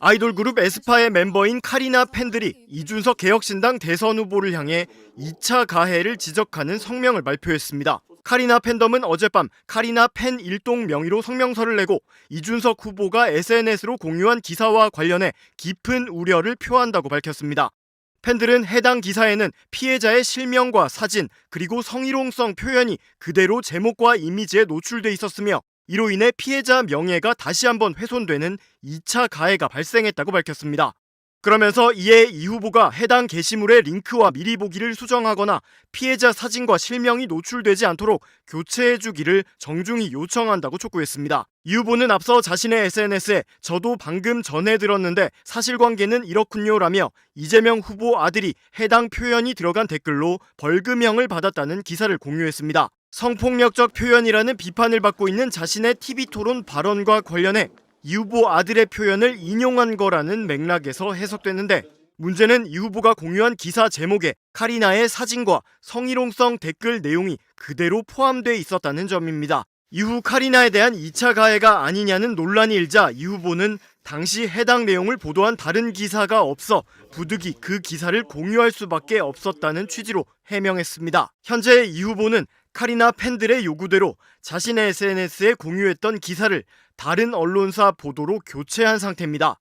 아이돌 그룹 에스파의 멤버인 카리나 팬들이 이준석 개혁신당 대선 후보를 향해 2차 가해를 지적하는 성명을 발표했습니다. 카리나 팬덤은 어젯밤 카리나 팬 일동 명의로 성명서를 내고 이준석 후보가 SNS로 공유한 기사와 관련해 깊은 우려를 표한다고 밝혔습니다. 팬들은 해당 기사에는 피해자의 실명과 사진 그리고 성희롱성 표현이 그대로 제목과 이미지에 노출돼 있었으며 이로 인해 피해자 명예가 다시 한번 훼손되는 2차 가해가 발생했다고 밝혔습니다. 그러면서 이에 이 후보가 해당 게시물의 링크와 미리 보기를 수정하거나 피해자 사진과 실명이 노출되지 않도록 교체해주기를 정중히 요청한다고 촉구했습니다. 이 후보는 앞서 자신의 SNS에 저도 방금 전해 들었는데 사실관계는 이렇군요라며 이재명 후보 아들이 해당 표현이 들어간 댓글로 벌금형을 받았다는 기사를 공유했습니다. 성폭력적 표현이라는 비판을 받고 있는 자신의 TV토론 발언과 관련해 이 후보 아들의 표현을 인용한 거라는 맥락에서 해석됐는데 문제는 이 후보가 공유한 기사 제목에 카리나의 사진과 성희롱성 댓글 내용이 그대로 포함돼 있었다는 점입니다. 이후 카리나에 대한 2차 가해가 아니냐는 논란이 일자 이 후보는 당시 해당 내용을 보도한 다른 기사가 없어 부득이 그 기사를 공유할 수밖에 없었다는 취지로 해명했습니다. 현재 이 후보는 카리나 팬들의 요구대로 자신의 SNS에 공유했던 기사를 다른 언론사 보도로 교체한 상태입니다.